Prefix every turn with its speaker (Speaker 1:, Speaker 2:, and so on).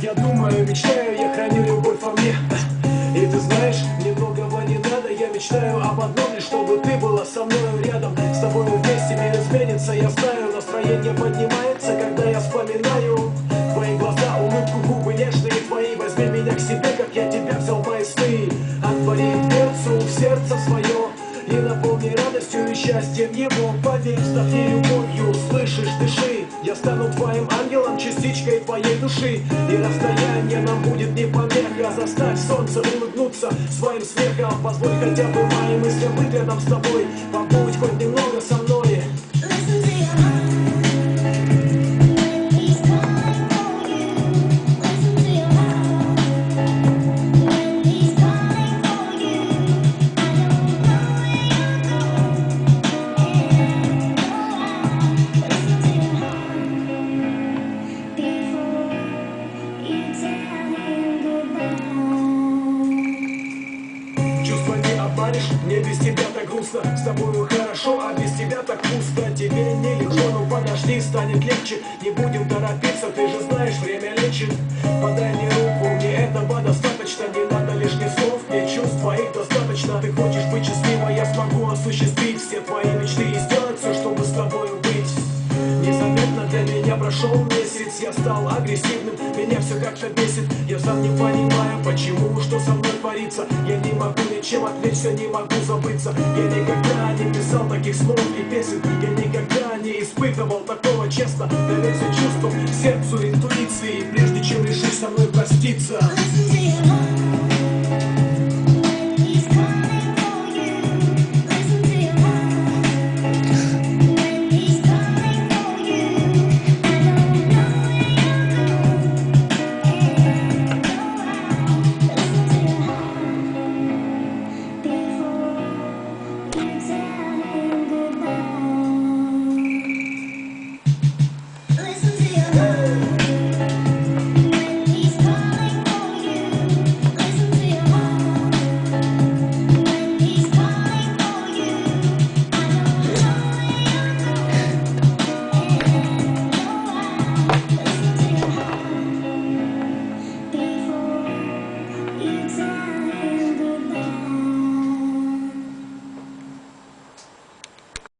Speaker 1: Я думаю, мечтаю, я храню любовь во мне. И ты знаешь, мне многого не надо Я мечтаю об одном, лишь чтобы ты была со мной рядом. С тобой вместе мир изменится, я знаю Настроение поднимается, когда я вспоминаю Твои глаза, улыбку, губы нежные твои. Возьми меня к себе, как я тебя взял мои сны. Отвори дверцу в сердце свое И наполни радостью и счастьем его. Поверь, вдохни любовью, слышишь, дыши. Я стану твоим ангелом, частичкой твоей души И расстояние нам будет не помеха Заставь солнце улыбнуться своим смехом. Позволь хотя бы моим мыслям быть рядом с тобой Побудь хоть немного не обманешь, мне без тебя так грустно. С тобою хорошо, а без тебя так пусто. Тебе нелегко, ну подожди, станет легче. Не будем торопиться, ты же знаешь, время лечит. Подай мне руку, мне этого достаточно. Не надо лишних слов, мне чувств твоих достаточно. Ты хочешь быть счастливой, я смогу осуществить Все твои мечты и сделать все, чтобы с тобою быть. Незаметно для меня прошел стал агрессивным, меня все как-то бесит. Я сам не понимаю, почему, что со мной творится. Я не могу ничем отвлечься, не могу забыться. Я никогда не писал таких слов и песен. Я никогда не испытывал такого честно. Доверься чувствам, сердцу, интуиции. Прежде чем решишь со мной проститься music.